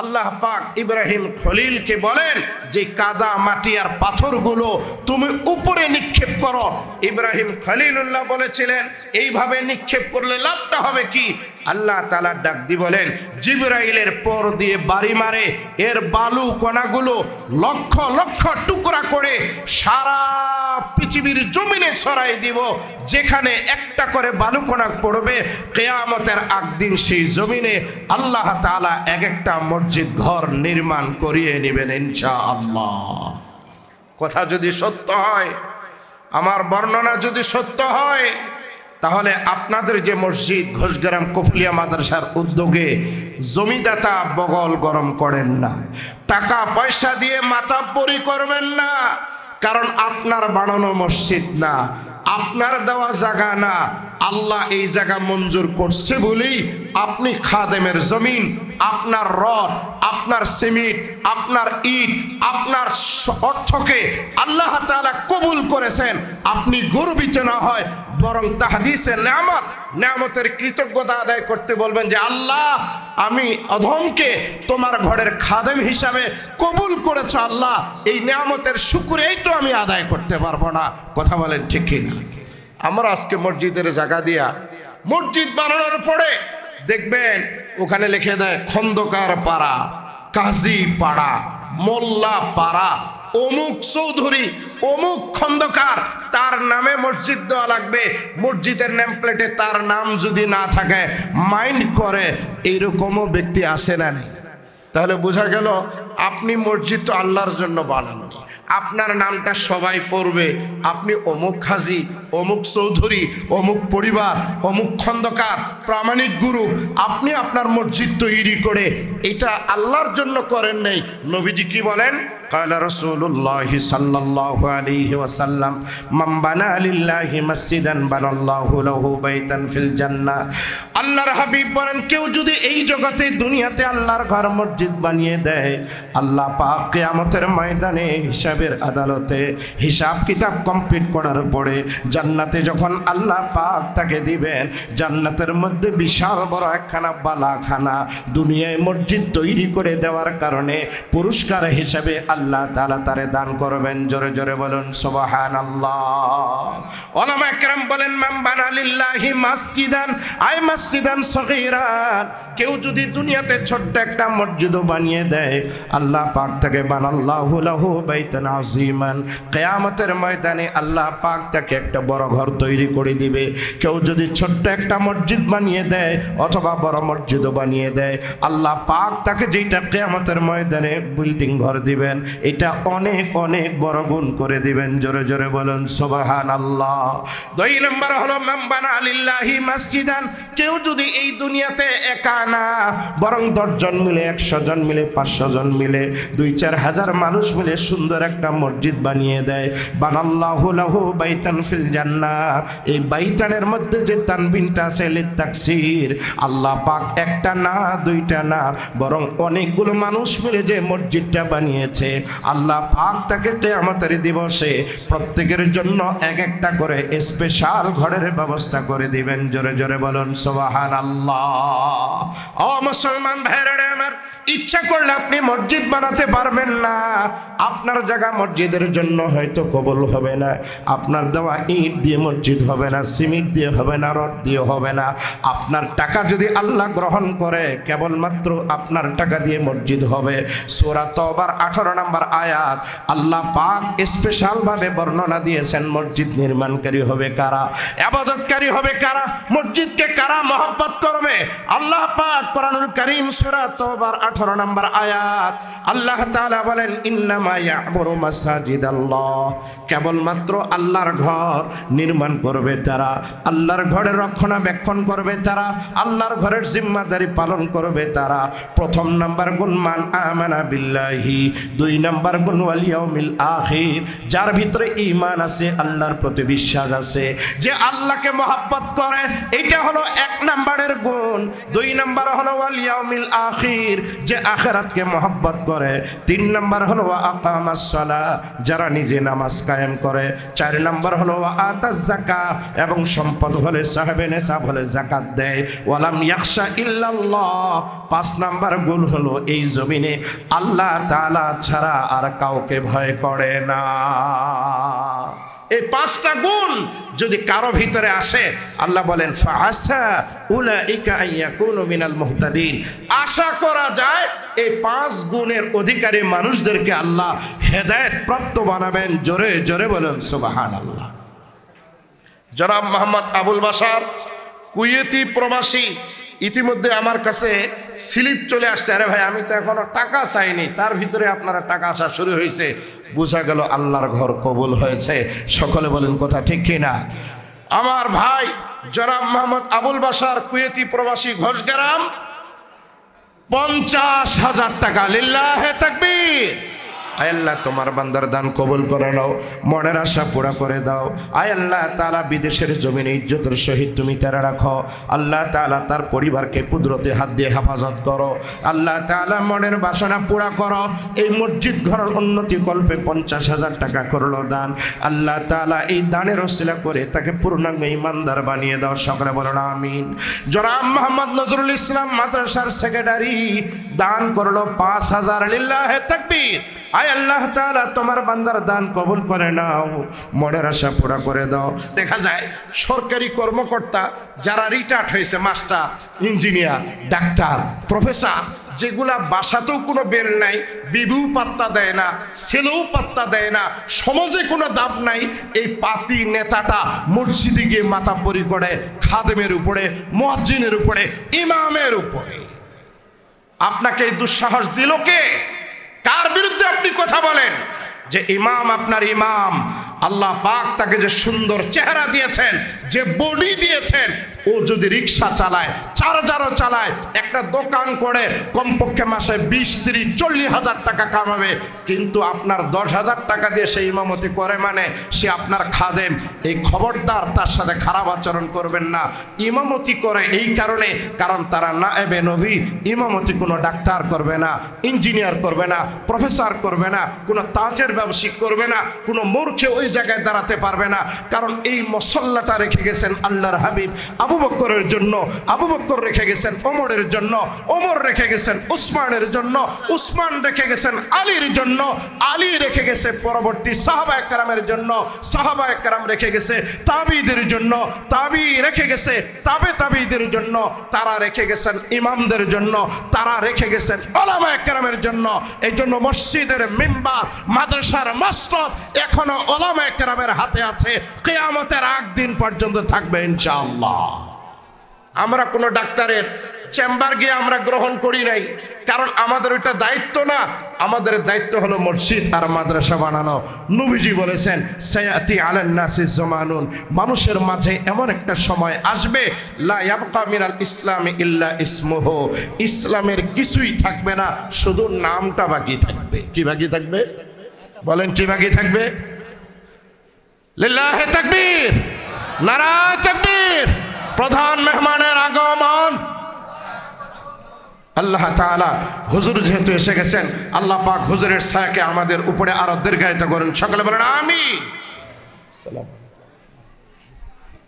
আল্লাহ পাক ইব্রাহিম খলিলকে বলেন যে কাদা, মাটি আর পাথরগুলো তুমি উপরে নিক্ষেপ করো। ইব্রাহিম খলিলুল্লাহ বলেছিলেন, এইভাবে নিক্ষেপ করলে লাভটা হবে কি? আল্লাহ তালা ডাক দি বলেন, জিব্রাইলের পর দিয়ে বাড়ি মারে, এর বালু কণাগুলো লক্ষ লক্ষ টুকরা করে সারা পৃথিবীর জমিনে ছড়াই দিব, যেখানে একটা করে বালু কণা পড়বে, কেয়ামতের আগদিন সেই জমিনে আল্লাহ তাআলা এক একটা মসজিদ ঘর নির্মাণ করিয়ে নেবেন ইনশা আল্লাহ কথা যদি সত্য হয়, আমার বর্ণনা যদি সত্য হয় তাহলে আপনাদের যে মসজিদ ঘোষগ্রাম কফুলিয়া মাদ্রাসার উদ্যোগে জমিদাতা বগল গরম করেন না, টাকা পয়সা দিয়ে মাথা পরি করবেন না, কারণ আপনার বানানো মসজিদ না, আপনার দেওয়া জায়গা না, আল্লাহ এই জায়গা মঞ্জুর করছে বলেই আপনি খাদেমের জমিন, আপনার রড, আপনার সিমিট আপনার ইট, আপনার অর্থকে আল্লাহ তাআলা কবুল করেছেন, আপনি গর্বিত না হয় বরং তাহাদিসের নামত নামতের কৃতজ্ঞতা আদায় করতে বলবেন যে আল্লাহ, আমি অধমকে তোমার ঘরের খাদেম হিসাবে কবুল করেছ আল্লাহ, এই নিয়ামতের শুকুরেই তো আমি আদায় করতে পারব না। কথা বলেন ঠিক কিনা আমরা আজকে মসজিদের জায়গা দিয়া মসজিদ বানানোর পরে দেখবেন ওখানে লিখে দেয় খন্দকার পাড়া, কাজী পাড়া, মোল্লা পাড়া অমুক চৌধুরী, অমুক খন্দকার, তার নামে মসজিদ দেওয়া লাগবে। মসজিদের নেম প্লেটে তার নাম যদি না থাকে মাইন্ড করে এইরকমও ব্যক্তি আসে না তাহলে বোঝা গেল, আপনি মসজিদ তো আল্লাহর জন্য বানান। আপনার নামটা সবাই পড়বে আপনি অমুক খাজি অমুক চৌধুরী অমুক পরিবার অমুক খন্দকার প্রামাণিক গুরু আপনি আপনার মসজিদ তৈরি করে এটা আল্লাহর জন্য করেন নেই নবীজি কি বলেন قال رسول الله صلى الله عليه وسلم من بنى لله مسجدا بنى الله له بيتا في الجنة আল্লাহর হাবিব বলেন, কেউ যদি এই জগতে, দুনিয়াতে আল্লাহর ঘর, মসজিদ বানিয়ে দেয়, আল্লাহ পাক কিয়ামতের ময়দানে হিসাবের আদালতে হিসাব কিতাব কমপ্লিট করার পরে জান্নাতে যখন আল্লাহ পাক তাকে দিবেন, জান্নাতের মধ্যে বিশাল বড় একখানা বালাখানা দুনিয়ায় মসজিদ তৈরি করে দেওয়ার কারণে পুরস্কার হিসাবে আল্লাহ তাআলা তারে দান করবেন। জোরে জোরে বলুন সুবহান আল্লাহ ওলামা একরাম বলেন মাম বানালিল্লাহি মাসজিদান। আই মাসজিদান সগীরান। কেউ যদি দুনিয়াতে ছোট্ট একটা মসজিদও বানিয়ে দেয়, আল্লাহ পাক তাকে বানাল্লাহু লাহু বাইতান আযীমান। কিয়ামতের ময়দানে আল্লাহ পাক তাকে একটা বড় ঘর তৈরি করে দিবে। কেউ যদি ছোট্ট একটা মসজিদ বানিয়ে দেয় অথবা বড় মসজিদও বানিয়ে দেয়, আল্লাহ পাক তাকে যেটা কিয়ামতের ময়দানে বিল্ডিং ঘর দিবেন, এটা অনেক অনেক বড় গুণ করে দিবেন। জোরে জোরে বলুন সুবহান আল্লাহ দুই নম্বর হলো মাম্বানা আলিল্লাহি মসজিদান। কেউ যদি এই দুনিয়াতে একা না, বরং দশজন মিলে একশো জন মিলে পাঁচশো জন মিলে, দুই চার হাজার মানুষ মিলে সুন্দর একটা মসজিদ বানিয়ে দেয়। বানাল্লাহু লাহু বাইতান ফিল জান্নাহ। এই বাইতানের মধ্যে যে তানবিনটা আছে লিত্তাকসির আল্লাহ পাক একটা না, দুইটা না, বরং অনেকগুলো মানুষ মিলে যে মসজিদটা বানিয়েছে, আল্লাহ পাক তাকে কিয়ামতের দিবসে প্রত্যেকের জন্য এক একটা করে স্পেশাল ঘরের ব্যবস্থা করে দিবেন। জোরে জোরে বলুন সুবহান আল্লাহ ও মুসলমান ভাইরা আমার ইচ্ছা করলে আপনি মসজিদ বানাতে পারবেন না। আপনার জায়গা মসজিদের জন্য হয়তো কবল হবে না। আপনার দেওয়া ইট দিয়ে মসজিদ হবে না, সিমেন্ট দিয়ে হবে না, রড দিয়ে হবে না। আপনার টাকা যদি আল্লাহ গ্রহণ করে, কেবলমাত্র আপনার টাকা দিয়ে মসজিদ হবে। সোরা তবার আঠারো নম্বর আয়াত, আল্লাহ পাক স্পেশালভাবে বর্ণনা দিয়েছেন, মসজিদ নির্মাণকারী হবে কারা? আবাদতকারী হবে কারা? মসজিদকে কারা মহব্বত করবে? আল্লাহ পাক কোরআনুল করিম সূরা তওবার 18 নম্বর আয়াত। আল্লাহ তাআলা বলেন, ইন্নামা ইয়া'মুরু মাসাজিদাল্লাহ। কেবলমাত্র আল্লাহর ঘর নির্মাণ করবে তারা, আল্লাহর ঘরের রক্ষণাবেক্ষণ করবে তারা, আল্লাহর ঘরের জিম্মাদারি পালন করবে তারা। প্রথম নাম্বার গুণ, মান আমানা বিল্লাহি। দুই নাম্বার গুণ, ওয়াল ইয়াউমিল আখির। যার ভিতরে ইমান আছে, আল্লাহর প্রতি বিশ্বাস আছে। যে আল্লাহকে মহাব্বত করে, এটা হলো এক নাম্বারের গুণ। দুই নাম্বার হলো, ওয়াল ইয়াউমিল আখির। যে আখেরাতকে মহব্বত করে। তিন নম্বর হলো আকামাস সালা, যারা নিজে নামাজ কায়েম করে। চার নম্বর হলো আতাজ জাকা এবং সম্পদ হলে সাহেবে নেশাব হলে জাকাত দেয়। ওয়ালাম ইয়াকশা ইল্লাল্লাহ। পাঁচ নাম্বার গুণ হলো এই জমিনে আল্লাহ তাআলা ছাড়া আর কাউকে ভয় করে না। এই পাঁচটা গুণ যদি কারও ভিতরে আসে, আল্লাহ বলেন মিনাল আশা করা যায় এই পাঁচ গুণের অধিকারী মানুষদেরকে আল্লাহ হেদায়েত প্রাপ্ত বানাবেন। জোরে জোরে বলেন সুবাহান আল্লাহ জনাব মোহাম্মদ আবুল বাসার কুয়েতি প্রবাসী ইতিমধ্যে আমার কাছে স্লিপ চলে আসছে। আরে ভাই, আমি তো এখনও টাকা চাইনি। তার ভিতরে আপনারা টাকা আসা শুরু হয়েছে। বোঝা গেল আল্লাহর ঘর কবুল হয়েছে। সকলে বলেন কথা ঠিক কিনা আমার ভাই জনাব মোহাম্মদ আবুল বাসার কুয়েতি প্রবাসী ঘোষগ্রাম পঞ্চাশ হাজার টাকা। লিল্লাহে তাকবীর। আল্লাহ, তোমার বান্দার দান কবুল করে নাও, মনের আশা পুরা করে দাও। আল্লাহ তালা বিদেশের জমিনে ইজ্জতের সহিত তুমি তারা রাখো। আল্লাহ তালা তার পরিবারকে কুদরতে হাত দিয়ে হেফাজত করো। আল্লাহ তালা মনের বাসনা পুরা করো। এই মসজিদ ঘরের উন্নতি কল্পে পঞ্চাশ হাজার টাকা করল দান। আল্লাহ তালা এই দানের ওসিলা করে তাকে পূর্ণাঙ্গ ইমানদার বানিয়ে দাও, সকলে বলো না আমিন। জনাব মোহাম্মদ নজরুল ইসলাম মাদ্রাসার সেক্রেটারি দান করল পাঁচ হাজার লিল্লাহে তাকবীর। আয় আল্লাহ তাআলা, তোমার বান্দার দান কবুল করে নাও, মনের আশা পুরা করে দাও। দেখা যায়, সরকারি কর্মকর্তা যারা রিটায়ার্ড হয়েছে মাস্টার ইঞ্জিনিয়ার ডাক্তার প্রফেসর যেগুলা বাসাতেও কোনো বেল নাই, বিবিও পাত্তা দেয় না, ছেলেও পাত্তা দেয় না, সমাজে কোনো দাম নাই, এই পাতি নেতাটা মসজিদে গিয়ে মাথা পরি করে, খাদেমের উপরে মহাজিনের উপরে, ইমামের উপরে। আপনাকে এই দুঃসাহস দিল কে? কার বিরুদ্ধে আপনি কথা বলেন যে ইমাম আপনার ইমাম আল্লাহ পাক তাকে যে সুন্দর চেহারা দিয়েছেন, যে বডি দিয়েছেন, ও যদি রিক্সা চালায়, চার্জারও চালায়, একটা দোকান করে, কমপক্ষে মাসে বিশ, তিরিশ, চল্লিশ হাজার টাকা কামাবে, কিন্তু আপনার দশ হাজার টাকা দিয়ে সে ইমামতি করে মানে সে আপনার খাদেম। এই খবরদার তার সাথে খারাপ আচরণ করবেন না। ইমামতি করে এই কারণে, কারণ তারা না এবে নবী, ইমামতি কোনো ডাক্তার করবে না, ইঞ্জিনিয়ার করবে না, প্রফেসর করবে না, কোনো তাজের ব্যবসায়িক করবে না, কোনো মূর্খে ওই জায়গায় দাঁড়াতে পারবে না। কারণ এই মসল্লাটা রেখে গেছেন আল্লাহর হাবিব। আবু বক্করের জন্য, আবু বক্কর রেখে গেছেন ওমরের জন্য, ওমর রেখে গেছেন উসমানের জন্য, উসমান রেখে গেছেন আলীর জন্য, আলী রেখে গেছে পরবর্তী সাহাবা একরামের জন্য, সাহাবা একরাম রেখে গেছে তাবিদের জন্য, তাবি রেখে গেছে তাবে তাবিদের জন্য, তারা রেখে গেছেন ইমামদের জন্য, তারা রেখে গেছেন ওলামা একরামের জন্য। এই জন্য মসজিদের মেম্বার, মাদ্রাসার মাস্টার এখনও ওলামা একরামের হাতে আছে, কেয়ামতের আগ দিন পর্যন্ত থাকবে ইনশাআল্লাহ। আমরা কোনো ডাক্তারের চেম্বার গিয়ে আমরা গ্রহণ করি নাই, কারণ আমাদের ওইটা দায়িত্ব না। আমাদের দায়িত্ব হলো মসজিদ আর মাদ্রাসা বানানো। নবীজি বলেছেন, সয়াতি আলেন নাসি জমানুন। মানুষের মাঝে এমন একটা সময় আসবে, লা ইয়াবকা মিনাল ইসলামী ইল্লা ইসমুহ। ইসলামের কিছুই থাকবে না, শুধু নামটা বাকি থাকবে। কি বাকি থাকবে? বলেন কি বাকি থাকবে? লিল্লাহে তাকবীর। নারা তাকবীর। প্রধান মেহমানের আগমন। আল্লাহ তাআলা হুজুর যেহেতু এসে গেছেন, আল্লাহ পাক হুজুরের ছায়াকে আমাদের উপরে আরও দীর্ঘায়িত করেন। সকলে বলেন আমি সালাম